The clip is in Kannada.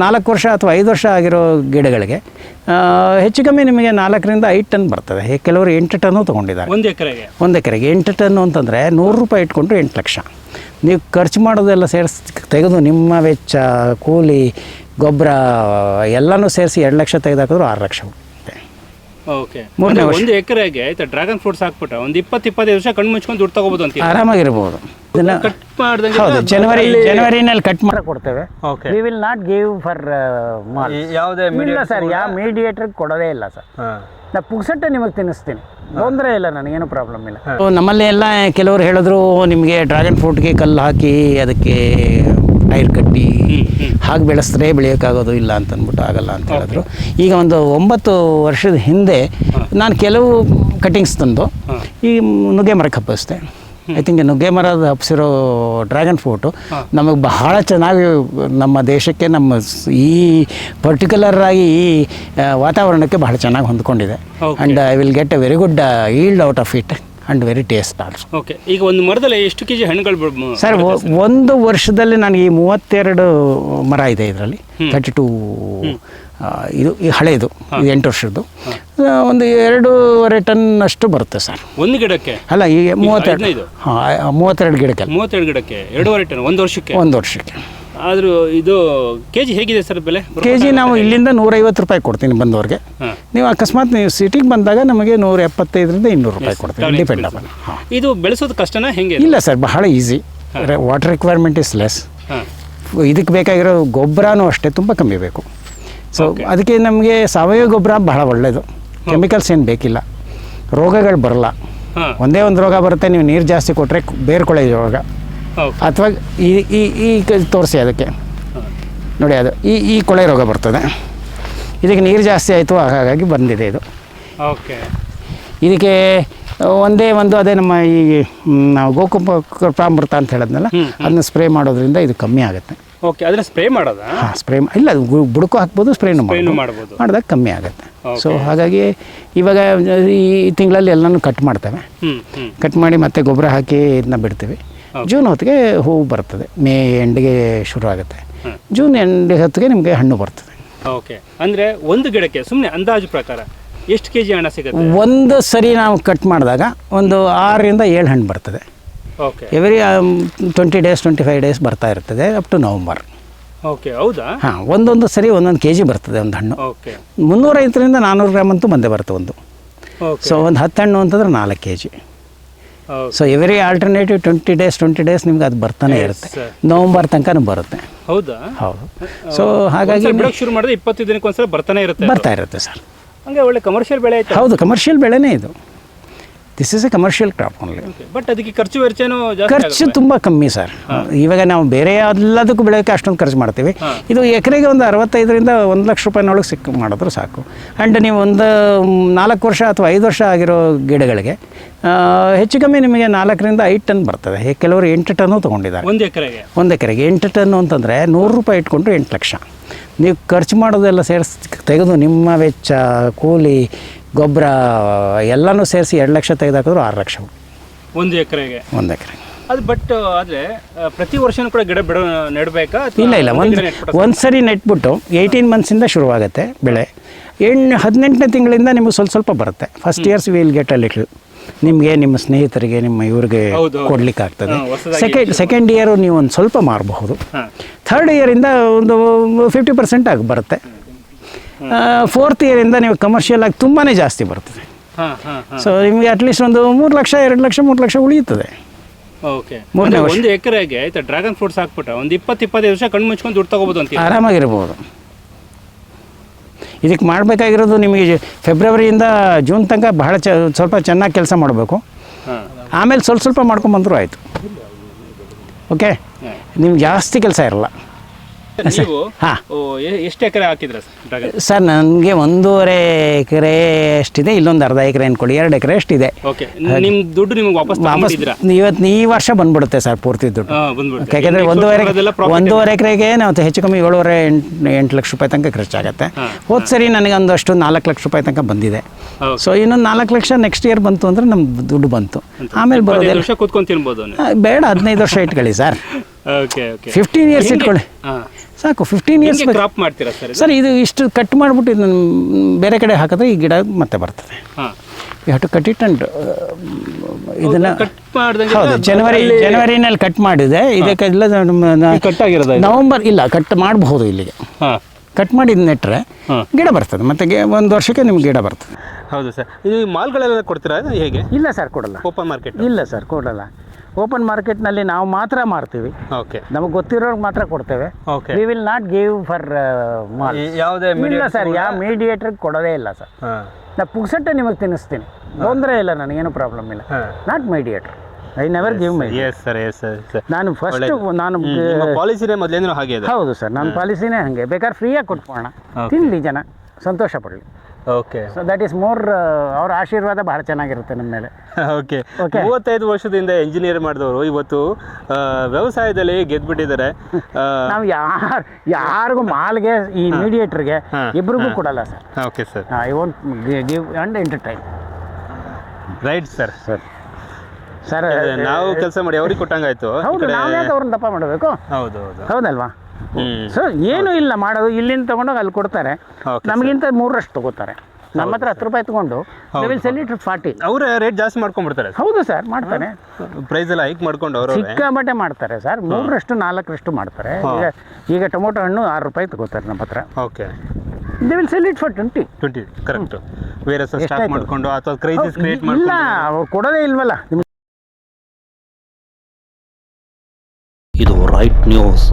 ನಾಲ್ಕು ವರ್ಷ ಅಥವಾ ಐದು ವರ್ಷ ಆಗಿರೋ ಗಿಡಗಳಿಗೆ ಹೆಚ್ಚು ಕಮ್ಮಿ ನಿಮಗೆ ನಾಲ್ಕರಿಂದ ಐದು ಟನ್ ಬರ್ತದೆ. ಕೆಲವರು ಎಂಟು ಟನ್ನು ತೊಗೊಂಡಿದ್ದಾರೆ. ಒಂದು ಎಕರೆಗೆ? ಒಂದು ಎಕರೆಗೆ ಎಂಟು ಟನ್ನು ಅಂತಂದರೆ ನೂರು ರೂಪಾಯಿ ಇಟ್ಕೊಂಡ್ರೆ ಎಂಟು ಲಕ್ಷ. ನೀವು ಖರ್ಚು ಮಾಡೋದೆಲ್ಲ ಸೇರಿಸಿ ತೆಗೆದು ನಿಮ್ಮ ವೆಚ್ಚ ಕೂಲಿ ಗೊಬ್ಬರ ಎಲ್ಲನೂ ಸೇರಿಸಿ ಎರಡು ಲಕ್ಷ ತೆಗೆದಾಕಿದ್ರು ಆರು ಲಕ್ಷ ಓಕೆ. ಮೂರನೇ. ಒಂದು ಎಕರೆಗೆ ಆಯ್ತಾ ಡ್ರ್ಯಾಗನ್ ಫ್ರೂಟ್ಸ್ ಹಾಕ್ಬಿಟ್ಟು ಒಂದು ಇಪ್ಪತ್ತು ಇಪ್ಪತ್ತೈದು ವರ್ಷ ಕಣ್ಣು ಮುಚ್ಕೊಂಡು ದುಡ್ಡು ತಗೋಬೋದು ಅಂತ ಆರಾಮಾಗಿರ್ಬೋದು. ಕಟ್ ಮಾಡ್ದಂಗೆ ಹೌದು ಜನವರಿ ಜನವರಿನಲ್ಲಿ ಕಟ್ ಮಾಡಿ ಕೊಡ್ತೇವೆ. Okay we will not give for mall ಯಾವುದೇ ಇಲ್ಲ ಸರ್ ಯಾವ ಮೀಡಿಯೇಟ್ರಿಗೆ ಕೊಡೋದೇ ಇಲ್ಲ ಸರ್ ನಾ ಪುಕ್ಸಟ್ಟೆ ನಿಮಗೆ ತಿನ್ನಿಸ್ತೀನಿ. ತೊಂದರೆ ಇಲ್ಲ ನನಗೇನು ಪ್ರಾಬ್ಲಮ್ ಇಲ್ಲ. ನಮ್ಮಲ್ಲಿ ಎಲ್ಲ ಕೆಲವರು ಹೇಳಿದ್ರು ನಿಮಗೆ ಡ್ರ್ಯಾಗನ್ ಫ್ರೂಟ್ಗೆ ಕಲ್ಲು ಹಾಕಿ ಅದಕ್ಕೆ ಟೈರ್ ಕಟ್ಟಿ ಹಾಗೆ ಬೆಳೆಸಿದ್ರೆ ಬೆಳೆಯೋಕ್ಕಾಗೋದು ಇಲ್ಲ ಅಂತ ಅಂದ್ಬಿಟ್ಟು ಆಗಲ್ಲ ಅಂತ ಹೇಳಿದ್ರು. ಈಗ ಒಂದು ಒಂಬತ್ತು ವರ್ಷದ ಹಿಂದೆ ನಾನು ಕೆಲವು ಕಟಿಂಗ್ಸ್ ತಂದು ಈ ನುಗ್ಗೆ ಮರಕ್ಕೆ ಹಬ್ಬಿಸ್ದೆ ಐ ಥಿಂಕ್ ನುಗ್ಗೆ ಮರದ ಹಬ್ಸಿರೋ ಡ್ರ್ಯಾಗನ್ ಫ್ರೂಟು ನಮಗೆ ಬಹಳ ಚೆನ್ನಾಗಿ ನಮ್ಮ ದೇಶಕ್ಕೆ ನಮ್ಮ ಈ ಪರ್ಟಿಕ್ಯುಲರ್ ಆಗಿ ಈ ವಾತಾವರಣಕ್ಕೆ ಬಹಳ ಚೆನ್ನಾಗಿ ಹೊಂದ್ಕೊಂಡಿದೆ. And I will get a very good yield out of it and very taste also okay ಈಗ ಒಂದು ಮರದಲ್ಲಿ ಎಷ್ಟು ಕೆಜಿ ಹಣ್ಣುಗಳು ಸರ್? ಒಂದು ವರ್ಷದಲ್ಲಿ ನನಗೆ ಈ ಮೂವತ್ತೆರಡು ಮರ ಇದೆ ಇದರಲ್ಲಿ. ತರ್ಟಿ ಟೂ ಇದು ಈ ಹಳೆಯದು ಇದು ಎಂಟು ವರ್ಷದ್ದು. ಒಂದು ಎರಡೂವರೆ ಟನ್ ಅಷ್ಟು ಬರುತ್ತೆ ಸರ್. ಒಂದು ಗಿಡಕ್ಕೆ? ಅಲ್ಲ ಈಗ ಮೂವತ್ತೆರಡು? ಹಾಂ ಮೂವತ್ತೆರಡು ಗಿಡಕ್ಕೆ. ಮೂವತ್ತೆರಡು ಗಿಡಕ್ಕೆ? ಎರಡೂವರೆ ಟನ್ ಒಂದು ವರ್ಷಕ್ಕೆ? ಒಂದು ವರ್ಷಕ್ಕೆ. ಆದರೂ ಇದು ಕೆ ಜಿ ಹೇಗಿದೆ ಸರ್ ಬೆಲೆ? ಕೆ ಜಿ ನಾವು ಇಲ್ಲಿಂದ ನೂರೈವತ್ತು ರೂಪಾಯಿ ಕೊಡ್ತೀನಿ ಬಂದವ್ರಿಗೆ. ನೀವು ಅಕಸ್ಮಾತ್ ನೀವು ಸಿಟಿಗೆ ಬಂದಾಗ ನಮಗೆ ನೂರ ಎಪ್ಪತ್ತೈದರಿಂದ ಇನ್ನೂರು ರೂಪಾಯಿ ಕೊಡ್ತೀವಿ ಡಿಪೆಂಡ್ ಅಪ್ ಇದು ಬೆಳೆಸೋದು ಕಷ್ಟನಾ ಹೆಂಗೆ ಇಲ್ಲ ಸರ್ ಬಹಳ easy water requirement is less ಇದಕ್ಕೆ ಬೇಕಾಗಿರೋ ಗೊಬ್ಬರನೂ ಅಷ್ಟೇ ತುಂಬ ಕಮ್ಮಿ ಬೇಕು. ಸೊ ಅದಕ್ಕೆ ನಮಗೆ ಸಾವಯವ ಗೊಬ್ಬರ ಬಹಳ ಒಳ್ಳೆಯದು ಕೆಮಿಕಲ್ಸ್ ಏನು ಬೇಕಿಲ್ಲ. ರೋಗಗಳು ಬರಲ್ಲ. ಒಂದೇ ಒಂದು ರೋಗ ಬರುತ್ತೆ ನೀವು ನೀರು ಜಾಸ್ತಿ ಕೊಟ್ಟರೆ ಬೇರ್ಕೊಳೆ ರೋಗ. ಅಥವಾ ಈ ಈ ಈ ತೋರಿಸಿ ಅದಕ್ಕೆ. ನೋಡಿ ಅದು ಈ ಈ ಕೊಳೆ ರೋಗ ಬರ್ತದೆ. ಇದಕ್ಕೆ ನೀರು ಜಾಸ್ತಿ ಆಯಿತು ಹಾಗಾಗಿ ಬಂದಿದೆ ಇದು. ಓಕೆ. ಇದಕ್ಕೆ ಒಂದೇ ಒಂದು ಅದೇ ನಮ್ಮ ಈ ನಾವು ನಾವು ಪ್ರಾಮೃತ ಅಂತ ಹೇಳಿದ್ನಲ್ಲ ಅದನ್ನ ಸ್ಪ್ರೇ ಮಾಡೋದ್ರಿಂದ ಇದು ಕಮ್ಮಿ ಆಗುತ್ತೆ. ಓಕೆ ಅದನ್ನ ಸ್ಪ್ರೇ ಮಾಡೋದಾ? ಹಾಂ ಸ್ಪ್ರೇ ಇಲ್ಲ ಅದು ಬುಡಕ್ಕೂ ಹಾಕ್ಬೋದು ಸ್ಪ್ರೇನು ಮಾಡ್ಬೋದು. ಮಾಡಿದಾಗ ಕಮ್ಮಿ ಆಗುತ್ತೆ. ಸೊ ಹಾಗಾಗಿ ಇವಾಗ ಈ ತಿಂಗಳಲ್ಲಿ ಎಲ್ಲನೂ ಕಟ್ ಮಾಡ್ತೇವೆ. ಕಟ್ ಮಾಡಿ ಮತ್ತೆ ಗೊಬ್ಬರ ಹಾಕಿ ಇದನ್ನ ಬಿಡ್ತೀವಿ. ಜೂನ್ ಹೊತ್ತಿಗೆ ಹೂವು ಬರ್ತದೆ. ಮೇ ಎಂಡಿಗೆ ಶುರು ಆಗುತ್ತೆ. ಜೂನ್ ಎಂಡ್ ಹೊತ್ತಿಗೆ ನಿಮಗೆ ಹಣ್ಣು ಬರ್ತದೆ. ಓಕೆ ಅಂದರೆ ಒಂದು ಗಿಡಕ್ಕೆ ಸುಮ್ಮನೆ ಅಂದಾಜು ಪ್ರಕಾರ ಎಷ್ಟು ಕೆ ಜಿ ಹಣ ಸಿಗುತ್ತೆ? ಒಂದು ಸರಿ ನಾವು ಕಟ್ ಮಾಡಿದಾಗ ಒಂದು ಆರರಿಂದ ಏಳು ಹಣ್ಣು ಬರ್ತದೆ. Okay every twenty days twenty five days ಬರ್ತಾ ಇರ್ತದೆ ಅಪ್ ಟು ನವಂಬರ್ ಓಕೆ ಹೌದಾ? ಹಾಂ ಒಂದೊಂದು ಸರಿ ಒಂದೊಂದು ಕೆ ಜಿ ಬರ್ತದೆ ಒಂದು ಹಣ್ಣು. ಓಕೆ ಮುನ್ನೂರೈವತ್ತರಿಂದ ನಾನ್ನೂರು ಗ್ರಾಮ್ ಅಂತೂ ಬಂದೇ ಬರುತ್ತೆ ಒಂದು. ಸೊ ಒಂದು ಹತ್ತು ಹಣ್ಣು ಅಂತಂದ್ರೆ ನಾಲ್ಕು K G so every alternative twenty days twenty days ನಿಮ್ಗೆ ಅದು ಬರ್ತಾನೆ ಇರುತ್ತೆ. ನವಂಬರ್ ತನಕನೂ ಬರುತ್ತೆ. ಹೌದಾ? ಹೌದು. ಸೊ ಹಾಗಾಗಿ ಶುರು ಮಾಡಿದ್ರೆ ಇಪ್ಪತ್ತು ದಿನಕ್ಕೆ ಒಂದ್ಸಲ ಬರ್ತಾನೆ ಇರುತ್ತೆ ಬರ್ತಾ ಇರುತ್ತೆ ಸರ್ ಹಂಗೆ ಒಳ್ಳೆ ಕಮರ್ಷಿಯಲ್ ಬೆಳೆ ಹೌದು ಕಮರ್ಷಿಯಲ್ ಬೆಳೆನೇ ಇದು. This is a commercial crop only but ಅದಕ್ಕೆ ಖರ್ಚು ವೆಚ್ಚನೂ ಖರ್ಚು. ತುಂಬ ಕಮ್ಮಿ ಸರ್. ಇವಾಗ ನಾವು ಬೇರೆ ಎಲ್ಲದಕ್ಕೂ ಬೆಳೆಯೋಕ್ಕೆ ಅಷ್ಟೊಂದು ಖರ್ಚು ಮಾಡ್ತೀವಿ. ಇದು ಎಕರೆಗೆ ಒಂದು ಅರವತ್ತೈದರಿಂದ ಒಂದು ಲಕ್ಷ ರೂಪಾಯಿನೊಳಗೆ ಸಿಕ್ಕ ಮಾಡಿದ್ರು ಸಾಕು. ಆ್ಯಂಡ್ ನೀವು ಒಂದು ನಾಲ್ಕು ವರ್ಷ ಅಥವಾ ಐದು ವರ್ಷ ಆಗಿರೋ ಗಿಡಗಳಿಗೆ ಹೆಚ್ಚು ಕಮ್ಮಿ ನಿಮಗೆ ನಾಲ್ಕರಿಂದ ಐದು ಟನ್ ಬರ್ತದೆ. ಕೆಲವರು ಎಂಟು ಟನ್ನು ತೊಗೊಂಡಿದ್ದಾರೆ. ಒಂದು ಎಕರೆಗೆ? ಒಂದು ಎಕರೆಗೆ ಎಂಟು ಟನ್ನು ಅಂತಂದರೆ ನೂರು ರೂಪಾಯಿ ಇಟ್ಕೊಂಡ್ರೆ ಎಂಟು ಲಕ್ಷ. ನೀವು ಖರ್ಚು ಮಾಡೋದೆಲ್ಲ ಸೇರಿಸ್ ತೆಗೆದು ನಿಮ್ಮ ವೆಚ್ಚ ಕೂಲಿ ಗೊಬ್ಬರ ಎಲ್ಲನೂ ಸೇರಿಸಿ ಎರಡು ಲಕ್ಷ ತೆಗೆದಾಕಿದ್ರು ಆರು ಲಕ್ಷ. ಒಂದು ಎಕರೆಗೆ? ಒಂದು ಎಕರೆ ಅದು ಬಟ್ ಆದರೆ ಪ್ರತಿ ವರ್ಷನೂ ಕೂಡ ಗಿಡ ಬಿಡ ನೆಡಬೇಕಾ ಇಲ್ಲ ಇಲ್ಲ ಒಂದೇ ಒಂದು ಸರಿ ನೆಟ್ಬಿಟ್ಟು ಏಯ್ಟೀನ್ ಮಂತ್ಸಿಂದ ಶುರುವಾಗುತ್ತೆ ಬೆಳೆ. ಎಂಟು ಹದಿನೆಂಟನೇ ತಿಂಗಳಿಂದ ನಿಮಗೆ ಸ್ವಲ್ಪ ಸ್ವಲ್ಪ ಬರುತ್ತೆ. First years will get a little ನಿಮಗೆ ನಿಮ್ಮ ಸ್ನೇಹಿತರಿಗೆ ನಿಮ್ಮ ಇವ್ರಿಗೆ. ಕೊಡ್ಲಿಕ್ಕೆ ಆಗ್ತದೆ. ಸೆಕೆಂಡ್ ಸೆಕೆಂಡ್ ಇಯರು ನೀವು ಒಂದು ಸ್ವಲ್ಪ ಮಾರಬಹುದು. ಥರ್ಡ್ ಇಯರಿಂದ ಒಂದು ಫಿಫ್ಟಿ ಪರ್ಸೆಂಟ್ ಆಗಿ ಬರುತ್ತೆ. ಫೋರ್ತ್ ಇಯರಿಂದ ನೀವು ಕಮರ್ಷಿಯಲ್ ಆಗಿ ತುಂಬಾ ಜಾಸ್ತಿ ಬರ್ತದೆ. ಸೊ ನಿಮಗೆ ಅಟ್ಲೀಸ್ಟ್ ಒಂದು ಮೂರು ಲಕ್ಷ ಎರಡು ಲಕ್ಷ ಮೂರು ಲಕ್ಷ ಉಳಿಯುತ್ತದೆ. ಓಕೆ. ಒಂದು ಎಕರೆಗೆ ಆಯ್ತಾ ಡ್ರ್ಯಾಗನ್ ಫ್ರೂಟ್ಸ್ ಹಾಕ್ಬಿಟ್ರೆ ಒಂದು ಇಪ್ಪತ್ತು ಇಪ್ಪತ್ತೈದು ವರ್ಷ ಕಣ್ಣು ಮುಚ್ಕೊಂಡು ದುಡ್ಡು ತಗೋಬೋದು ಅಂತ ಆರಾಮಾಗಿರ್ಬೋದು. ಇದಕ್ಕೆ ಮಾಡಬೇಕಾಗಿರೋದು ನಿಮಗೆ ಫೆಬ್ರವರಿಯಿಂದ ಜೂನ್ ತನಕ ಬಹಳ ಚ ಸ್ವಲ್ಪ ಚೆನ್ನಾಗಿ ಕೆಲಸ ಮಾಡಬೇಕು. ಆಮೇಲೆ ಸ್ವಲ್ಪ ಸ್ವಲ್ಪ ಮಾಡ್ಕೊಂಬಂದರೂ ಆಯಿತು. ಓಕೆ ನಿಮ್ಗೆ ಜಾಸ್ತಿ ಕೆಲಸ ಇರಲ್ಲ. ನೀವು ಹಾಂ. ಓ, ಎಷ್ಟು ಎಕರೆ ಹಾಕಿದ್ರ ಡ್ರ್ಯಾಗನ್? ಸರ್ ನನಗೆ ಒಂದೂವರೆ ಎಕರೆ ಎಷ್ಟಿದೆ ಇಲ್ಲೊಂದು ಅರ್ಧ ಎಕರೆ ಅನ್ಕೊಳ್ಳಿ ಎರಡು ಎಕರೆ ಎಷ್ಟಿದೆ. ಓಕೆ ನಿಮ್ ದುಡ್ಡು ನಿಮ್ಗೆ ವಾಪಸ್ ವಾಪಸ್ ಇವತ್ತು ಈ ವರ್ಷ ಬಂದ್ಬಿಡುತ್ತೆ ಸರ್ ಪೂರ್ತಿ ದುಡ್ಡು. ಯಾಕಂದ್ರೆ ಒಂದೂವರೆ ಒಂದೂವರೆ ಎಕರೆಗೆ ನಾವು ಹೆಚ್ಚು ಕಮ್ಮಿ ಏಳುವರೆ ಎಂಟು ಎಂಟು ಲಕ್ಷ ರೂಪಾಯಿ ತನಕ ಖರ್ಚಾಗುತ್ತೆ. ಹೋದ ಸರಿ ನನಗೆ ಒಂದಷ್ಟು ನಾಲ್ಕು ಲಕ್ಷ ರೂಪಾಯಿ ತನಕ ಬಂದಿದೆ. ಸೊ ಇನ್ನೊಂದು ನಾಲ್ಕು ಲಕ್ಷ ನೆಕ್ಸ್ಟ್ ಇಯರ್ ಬಂತು ಅಂದರೆ ನಮ್ಮ ದುಡ್ಡು ಬಂತು. ಆಮೇಲೆ ಬರೋದು ಬರೋದಿಲ್ಲ ಬೇಡ ಹದಿನೈದು ವರ್ಷ ಇಟ್ಕೊಳ್ಳಿ ಸರ್. ಫಿಫ್ಟೀನ್ ಇಯರ್ಸ್ ಇಟ್ಕೊಳ್ಳಿ. ಹಾಂ. ಸಾಕು ಫಿಫ್ಟೀನ್ ಇಯರ್ಸ್ ಕ್ರಾಪ್ ಮಾಡ್ತೀರಾ ಸರ್ ಸರ್ ಇದು ಇಷ್ಟು ಕಟ್ ಮಾಡಿಬಿಟ್ಟು ಇದನ್ನು ಬೇರೆ ಕಡೆ ಹಾಕಿದ್ರೆ ಈ ಗಿಡ ಮತ್ತೆ ಬರ್ತದೆ. ಹಾಂ. You have to cut it ಇದನ್ನು ಹೌದು ಜನವರಿ ಜನವರಿನಲ್ಲಿ ಕಟ್ ಮಾಡಿದೆ ಇದಕ್ಕೆಲ್ಲ ನವೆಂಬರ್ ಕಟ್ ಆಗಿರೋದ ನವಂಬರ್ ಇಲ್ಲ ಕಟ್ ಮಾಡಬಹುದು ಇಲ್ಲಿಗೆ. ಹಾಂ. ಕಟ್ ಮಾಡಿ ನೆಟ್ಟರೆ ಗಿಡ ಬರ್ತದೆ ಮತ್ತೆ ಗೆ- ಒಂದು ವರ್ಷಕ್ಕೆ ನಿಮ್ಗೆ ಗಿಡ ಬರ್ತದೆ. ಹೌದು ಸರ್. ಇದು ಮಾಲ್ಗಳೆಲ್ಲ ಕೊಡ್ತೀರಾ? ಹೇಗೆ? ಇಲ್ಲ ಸರ್ ಕೊಡಲ್ಲ. ಓಪನ್ ಮಾರ್ಕೆಟ್ ಇಲ್ಲ ಸರ್ ಕೊಡಲ್ಲ. ಓಪನ್ ಮಾರ್ಕೆಟ್ನಲ್ಲಿ ನಾವು ಮಾತ್ರ ಮಾರ್ತೀವಿ. ಓಕೆ ನಮಗೆ ಗೊತ್ತಿರೋರ್ಗೆ ಮಾತ್ರ ಕೊಡ್ತೇವೆ. Okay we will not give for ಯಾವುದೇ ಇಲ್ಲ ಸರ್ ಯಾವ ಮೀಡಿಯೇಟ್ರಿಗೆ ಕೊಡೋದೇ ಇಲ್ಲ ಸರ್ ನಾ ಪುಕ್ಸಟ್ಟೆ ನಿಮಗೆ ತಿನ್ನಿಸ್ತೀನಿ. ತೊಂದರೆ ಇಲ್ಲ ನನಗೇನು ಪ್ರಾಬ್ಲಮ್ ಇಲ್ಲ. Not mediator I never give my yes sir yes sir ನಾನು ಫಸ್ಟ್ ನಾನು ಪಾಲಿಸಿನೇ ಮೊದಲೇಂದ್ರೂ ಹಾಗೆ ಹೌದು ಸರ್ ನನ್ನ ಪಾಲಿಸಿನೇ ಹಾಗೆ. ಬೇಕಾದ್ರೆ ಫ್ರೀಯಾಗಿ ಕೊಟ್ಕೋಣ ತಿನ್ನಲಿ ಜನ. ಸಂತೋಷ ಪಡಲಿ. Okay so that is more ಅವ್ರ ಆಶೀರ್ವಾದ ಬಹಳ ಚೆನ್ನಾಗಿರುತ್ತೆ ನಮ್ಮ ಮೇಲೆ. ಓಕೆ ಓಕೆ ಮೂವತ್ತೈದು ವರ್ಷದಿಂದ ಇಂಜಿನಿಯರ್ ಮಾಡಿದವರು ಇವತ್ತು ವ್ಯವಸಾಯದಲ್ಲಿ ಗೆದ್ಬಿಟ್ಟಿದ್ದಾರೆ. ಆ, ನಾವು ಯಾರು ಯಾರಿಗೂ ಮಾಲ್ಗೆ ಈ ಮೀಡಿಯೇಟ್ರಿಗೆ ಇಬ್ಬರಿಗೂ ಇಬ್ರಿಗೂ ಕೊಡಲ್ಲ sir. Okay sir I want give and entertain right sir sir sir ನಾವು ಕೆಲಸ ಮಾಡಿ ಅವ್ರಿಗೆ ಕೊಟ್ಟಂಗಾಯ್ತು. ಹೌದು ನಾವು ಯಾಕೆ ಅವ್ರನ್ನ ದಪ್ಪ ಮಾಡಬೇಕು? ಹೌದು ಹೌದು. ಹೌದಲ್ವಾ? ಸೊ ಏನು ಇಲ್ಲ ಮಾಡೋದು. ಇಲ್ಲಿಂದ ತಗೊಂಡೋಗಿ ಅಲ್ಲಿ ಕೊಡ್ತಾರೆ. ನಮಗಿಂತ ಮೂರರಷ್ಟು ತಗೋತಾರೆ. ನಮ್ಮ ಹತ್ರ ಹತ್ತು ರೂಪಾಯಿ ತಗೊಂಡು ವಿಲ್ ಸೆಲ್ ಇಟ್ ಫಾರ್ಟಿ ಅವರೇ ರೇಟ್ ಜಾಸ್ತಿ ಮಾಡ್ಕೊಂಡ್ಬಿಡ್ತಾರೆ. ಹೌದು ಸರ್ ಮಾಡ್ತಾರೆ. ಪ್ರೈಸ್ ಎಲ್ಲ ಹೈಕ್ ಮಾಡ್ಕೊಂಡು ಅವರು ಸಿಕ್ಕಾಬಟ್ಟೆ ಮಾಡ್ತಾರೆ ಸರ್ ಮೂರರಷ್ಟು ನಾಲ್ಕರಷ್ಟು ಮಾಡ್ತಾರೆ. ಈಗ ಈಗ ಟೊಮೊಟೊ ಹಣ್ಣು ಆರು ರೂಪಾಯಿ ತಗೋತಾರೆ ನಮ್ಮ ಹತ್ರ. Okay they will sell it for twenty twenty correct ಬೇರೆ ಸ್ಟಾಕ್? ಮಾಡ್ಕೊಂಡು ಅಥವಾ ಕ್ರೈಸಿಸ್ ಕ್ರಿಯೇಟ್ ಇಲ್ಲ ಅವ್ರು ಕೊಡೋದೇ ಇಲ್ವಲ್ಲ. ಇದು ರೈಟ್ ನ್ಯೂಸ್